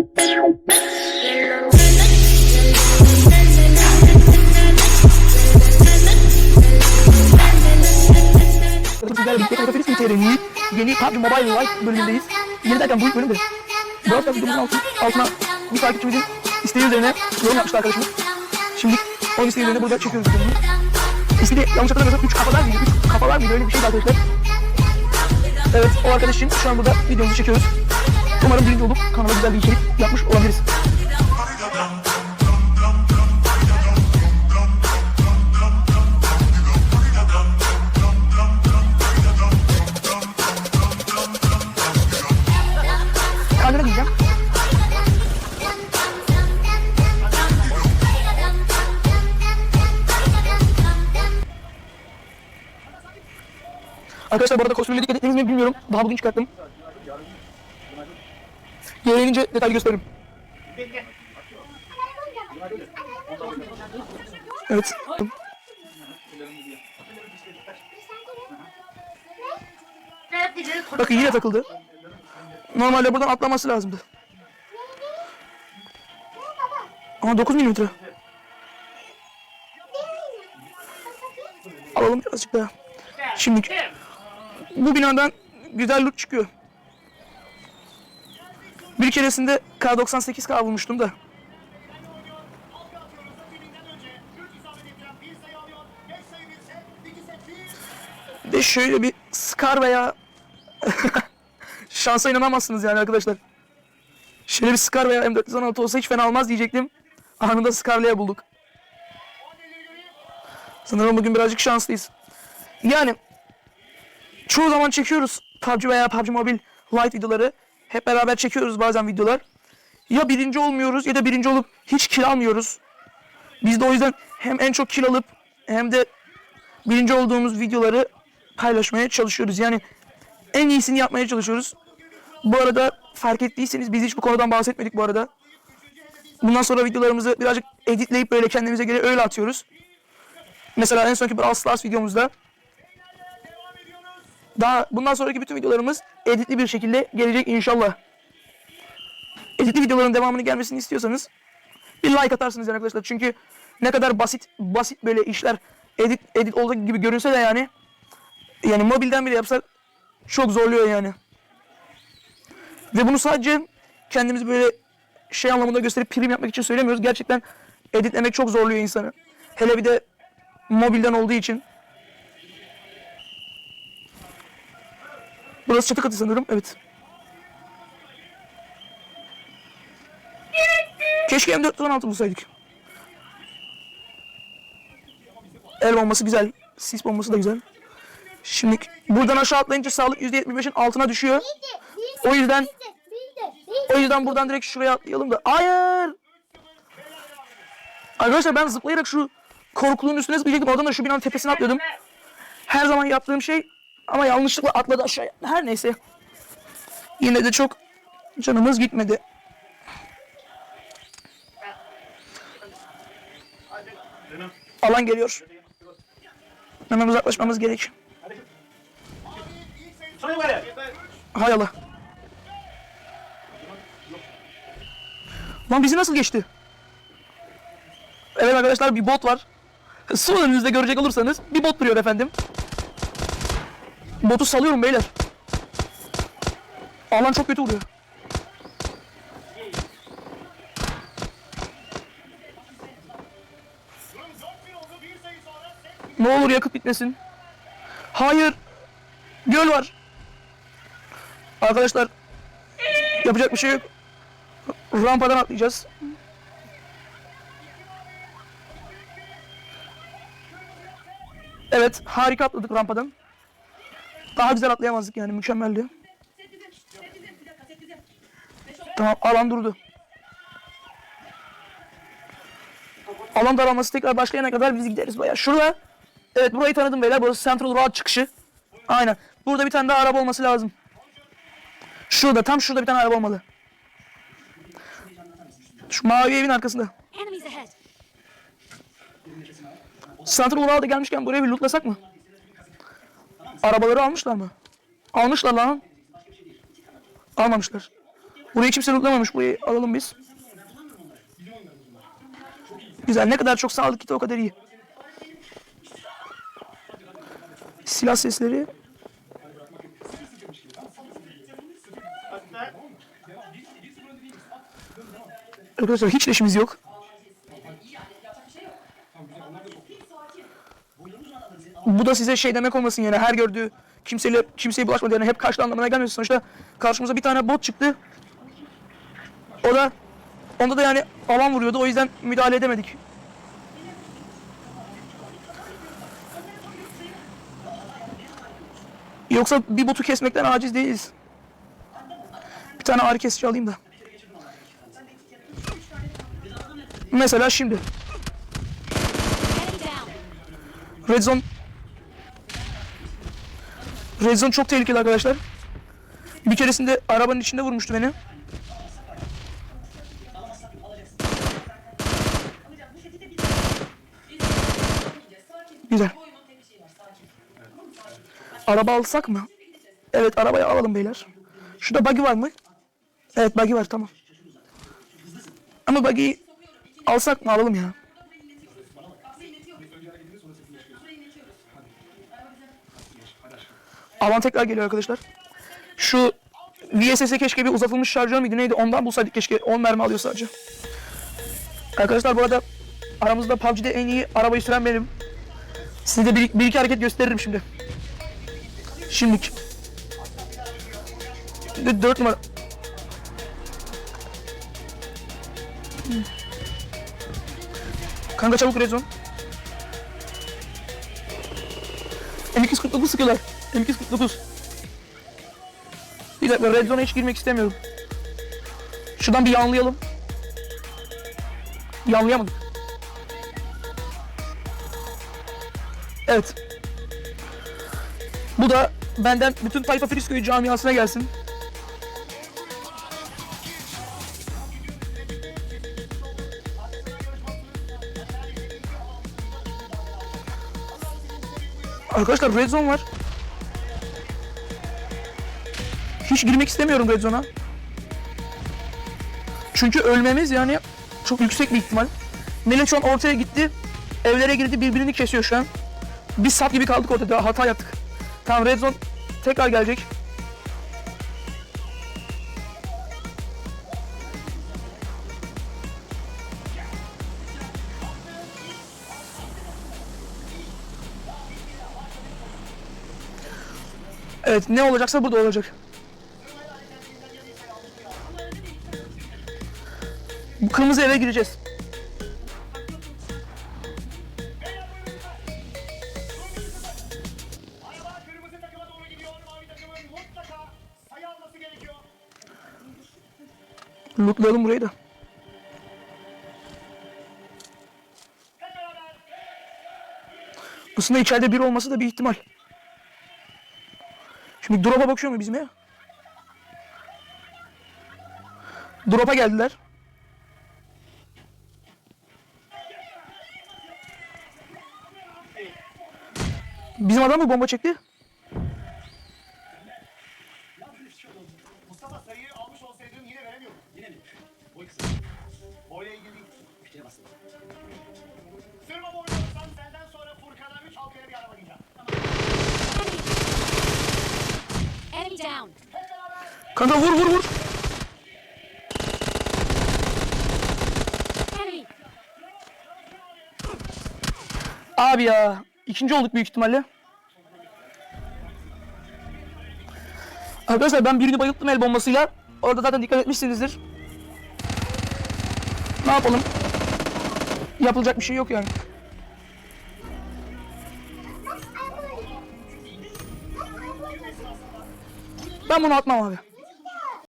Sizlerle birlikte Kayıt Ofis TR'nin yeni PUBG Mobile Lite bölümündeyiz. Yeni derken bu ilk bölümde. Bu arada videomuzun altına, altına bir takipçimizin isteği üzerine yorum yapmıştı arkadaşımız. Şimdi onun isteği üzerine burada çekiyoruz videomuzu. İsmi yanlış hatırlamıyorsam 3 kafalar mıydı? 3 kafalar mıydı? Öyle bir şeydi arkadaşlar. Evet o arkadaş için şu an burada videomuzu çekiyoruz. Umarım birinci olup kanala güzel bir içerik yapmış olabiliriz. Kamera diyeceğim. Arkadaşlar bu arada kostümüne dikkat ettiniz mi bilmiyorum. Daha bugün çıkarttım. Yayınlayınca detaylı gösteririm. Evet. Bakın yine takıldı. Normalde buradan atlaması lazımdı. Ama 9 milimetre. Alalım birazcık daha. Şimdi bu binadan güzel loot çıkıyor. Bir keresinde K98K bulmuştum da. De şöyle bir Scar veya şansa inanamazsınız yani arkadaşlar. Şöyle bir Scar veya M416 olsa hiç fena olmaz diyecektim. Anında Scar'laya bulduk. Sanırım bugün birazcık şanslıyız. Yani çoğu zaman çekiyoruz PUBG veya PUBG Mobile Lite videoları. Hep beraber çekiyoruz bazen videolar. Ya birinci olmuyoruz ya da birinci olup hiç kill almıyoruz. Biz de o yüzden hem en çok kill alıp hem de birinci olduğumuz videoları paylaşmaya çalışıyoruz. Yani en iyisini yapmaya çalışıyoruz. Bu arada fark ettiyseniz biz hiç bu konudan bahsetmedik bu arada. Bundan sonra videolarımızı birazcık editleyip böyle kendimize göre öyle atıyoruz. Mesela en sonki Brawl Stars videomuzda daha bundan sonraki bütün videolarımız editli bir şekilde gelecek inşallah. Editli videoların devamını gelmesini istiyorsanız bir like atarsınız yani arkadaşlar. Çünkü ne kadar basit basit böyle işler edit edit olduğu gibi görünse de yani yani mobilden bile yapsak çok zorluyor yani. Ve bunu sadece kendimizi böyle şey anlamında gösterip prim yapmak için söylemiyoruz. Gerçekten editlemek çok zorluyor insanı. Hele bir de mobilden olduğu için. Burası çatı katı sanırım. Evet. Keşke M416 bulsaydık. El bombası güzel. Sis bombası da güzel. Şimdi buradan aşağı atlayınca sağlık %75'in altına düşüyor. O yüzden o yüzden buradan direkt şuraya atlayalım da. Hayır! Arkadaşlar ben zıplayarak şu korkuluğun üstüne zıplayacaktım. Oradan da şu binanın tepesine atlıyordum. Her zaman yaptığım şey ama yanlışlıkla atladı aşağıya. Her neyse. Yine de çok canımız gitmedi. Alan geliyor. Hemen uzaklaşmamız gerek. Hay Allah. Lan bizi nasıl geçti? Evet arkadaşlar bir bot var. Sol önünüzde görecek olursanız bir bot duruyor efendim. Botu salıyorum beyler. Alan çok kötü vuruyor. Ne olur yakıt bitmesin. Hayır. Göl var. Arkadaşlar yapacak bir şey yok. Rampadan atlayacağız. Evet harika atladık rampadan. Daha güzel atlayamazdık yani mükemmeldi. Tamam alan durdu. Alan daralması tekrar başlayana kadar biz gideriz bayağı. Şurada evet burayı tanıdım beyler. Burası Central Road çıkışı. Aynen. Burada bir tane daha araba olması lazım. Şurada tam şurada bir tane araba olmalı. Şu mavi evin arkasında. Central Road'a gelmişken buraya bir lootlasak mı? Arabaları almışlar mı? Almışlar lan. Almamışlar. Burayı kimse lootlamamış. Burayı alalım biz. Güzel. Ne kadar çok sağlık kiti o kadar iyi. Silah sesleri. Arkadaşlar hiç leşimiz yok. Bu da size şey demek olmasın yani her gördüğü kimseyle kimseye bulaşmadı yani hep karşı anlamına gelmiyor. Sonuçta karşımıza bir tane bot çıktı. O da onda da yani alan vuruyordu o yüzden müdahale edemedik. Yoksa bir botu kesmekten aciz değiliz. Bir tane ağrı kesici alayım da. Mesela şimdi. Red Zone Red Zone çok tehlikeli arkadaşlar. Bir keresinde arabanın içinde vurmuştu beni. Güzel. Araba alsak mı? Evet arabayı alalım beyler. Şurada buggy var mı? Evet buggy var tamam. Ama buggy'yi alsak mı alalım ya. Alan tekrar geliyor arkadaşlar. Şu VSS'e keşke bir uzatılmış şarjör müydü neydi ondan bulsaydık keşke 10 mermi alıyor sadece. Arkadaşlar bu arada aramızda PUBG'de en iyi arabayı süren benim. Size de bir, bir iki hareket gösteririm şimdi. Şimdilik. 4 numara. Kanka çabuk rezon. M249 sıkıyorlar. M249. Bir dakika red zone'a hiç girmek istemiyorum. Şuradan bir yanlayalım. Yanlayamadık. Evet. Bu da benden bütün Tayfa Frisko'yu camiasına gelsin. Arkadaşlar red zone var. Hiç girmek istemiyorum red zone'a. Çünkü ölmemiz yani çok yüksek bir ihtimal. Melek şu an ortaya gitti. Evlere girdi birbirini kesiyor şu an. Biz sap gibi kaldık ortada hata yaptık. Tamam red zone tekrar gelecek. Evet ne olacaksa burada olacak. Bu kırmızı eve gireceğiz. Lootlayalım burayı da. Aslında içeride biri olması da bir ihtimal. Şimdi drop'a bakıyor mu bizim ya? Drop'a geldiler. Bizim adam mı bomba çekti? Mustafa sayıyı almış olsaydın yine veremiyordun. Yine mi? Boy kısa. Boyla ilgili değil. Fikre bastım. Sırma boylu olsan senden sonra Furkan'a 3 halkaya bir araba diyeceğim. Enemy down. Kanka vur vur vur. Abi ya. İkinci olduk büyük ihtimalle. Arkadaşlar ben birini bayılttım el bombasıyla. Orada zaten dikkat etmişsinizdir. Ne yapalım? Yapılacak bir şey yok yani. Ben bunu atmam abi.